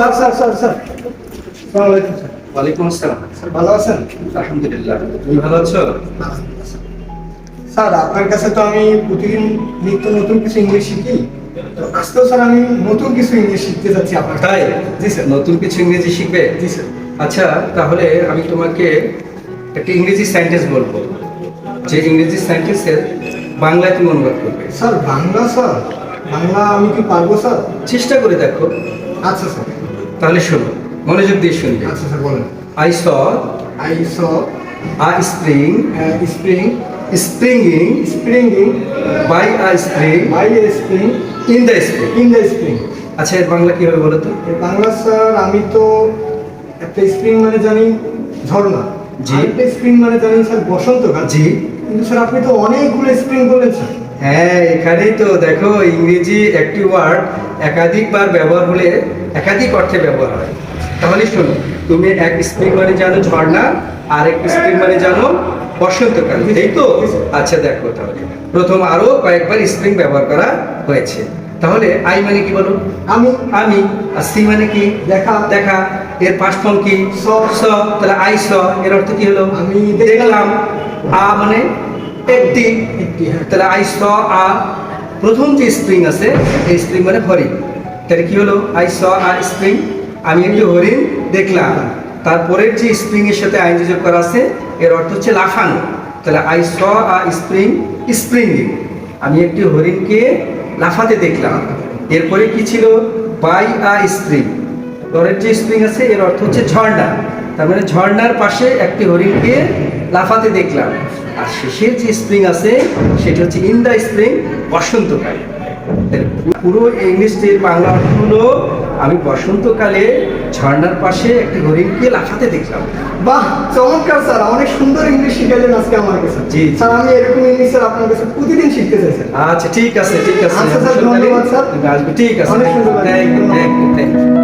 Sir sir sir sir. আলাইকুম sir. ওয়ালাইকুম আসসালাম। স্যার ভালো আছেন? আলহামদুলিল্লাহ। তুমি ভালো আছো? স্যার আপনার কাছে তো আমি প্রতিদিন নিত্য নতুন কিছু ইংলিশ শিখি। তো আজকেও স্যার আমি নতুন কিছু ইংলিশ শিখতে যাচ্ছি আপনার তাই? জি স্যার। নতুন কিছু ইংরেজি শিখবে? জি স্যার। আচ্ছা তাহলে আমি তোমাকে একটা ইংরেজি সেন্টেন্স বলব। যে ইংরেজি সেন্টেন্সের বাংলায় তুমি অনুবাদ করবে। Sir Bangla sir? বাংলা আমি কি পারব স্যার? চেষ্টা করে দেখো। আচ্ছা স্যার। তাহলে শোনো মনোযোগ দিয়ে শুনবে আচ্ছা স্যার বলেন। I saw I saw a spring spring springing springing by a spring by a spring in the spring in the spring আচ্ছা এর বাংলা কি হবে বলো তো? বাংলা স্যার আমি তো একটা স্প্রিং মানে জানি ঝর্ণা। জি। একটা স্প্রিং মানে জানি স্যার বসন্তকাল জি। কিন্তু স্যার আপনি তো অনেকগুলো বললেন স্যার হ্যাঁ এখানেই তো দেখো ইংরেজি একটি ওয়ার্ড একাধিকবার ব্যবহার হলে একাধিক অর্থে ব্যবহার হয়। তাহলে শোনো তুমি এক স্প্রিং মানে জানো ঝর্ণা আর এক স্প্রিং মানে জানো বসন্তকাল এই তো? আচ্ছা দেখো তাহলে। প্রথম আরও কয়েকবার স্প্রিং ব্যবহার করা হয়েছে। তাহলে আই মানে কি বলো আমি। আমি। আর সি মানে কি? দেখা। দেখা। এর পাঁচ ফর্ম কি? স। স। তাহলে আই স। এর অর্থ কি হলো? আমি দেখলাম। আ মানে একটি হ্যাঁ। তাহলে আই স, আ, প্রথম যে স্প্রিং আছে, এই স্প্রিং মানে হরিণ। তাহলে কি হলো? আই স, আ স্প্রিং আমি একটি হরিণ দেখলাম। তারপরের যে স্প্রিং এর সাথে আইন যোগ করা আছে, এর অর্থ হচ্ছে লাফানো। তাহলে আই স, আ স্প্রিং স্প্রিংিং আমি একটি হরিণকে লাফাতে দেখলাম। এরপরে কি ছিল? বাই, আ স্প্রিং পরের যে স্প্রিং আছে, এর অর্থ হচ্ছে ঝর্ণা। তার মানে ঝর্ণার পাশে একটি হরিণকে লাফাতে দেখলাম। আর শেষের যে স্প্রিং আছে সেটা হচ্ছে ইন দ্য স্প্রিং বসন্তকাল পুরো ইংলিশটির বাংলা হলো আমি বসন্তকালে ঝর্ণার পাশে একটি হরিণকে লাফাতে দেখলাম। বাহ চমৎকার স্যার অনেক সুন্দর ইংলিশ শিখাইলেন আজকে আমার কাছে। জি। স্যার আমি এরকম ইংলিশ স্যার আপনার কাছে প্রতিদিন শিখতে চাই স্যার। আচ্ছা ঠিক আছে ঠিক আছে আচ্ছা, স্যার, ধন্যবাদ, স্যার। ঠিক আছে অনেক সুন্দর। Thank you thank you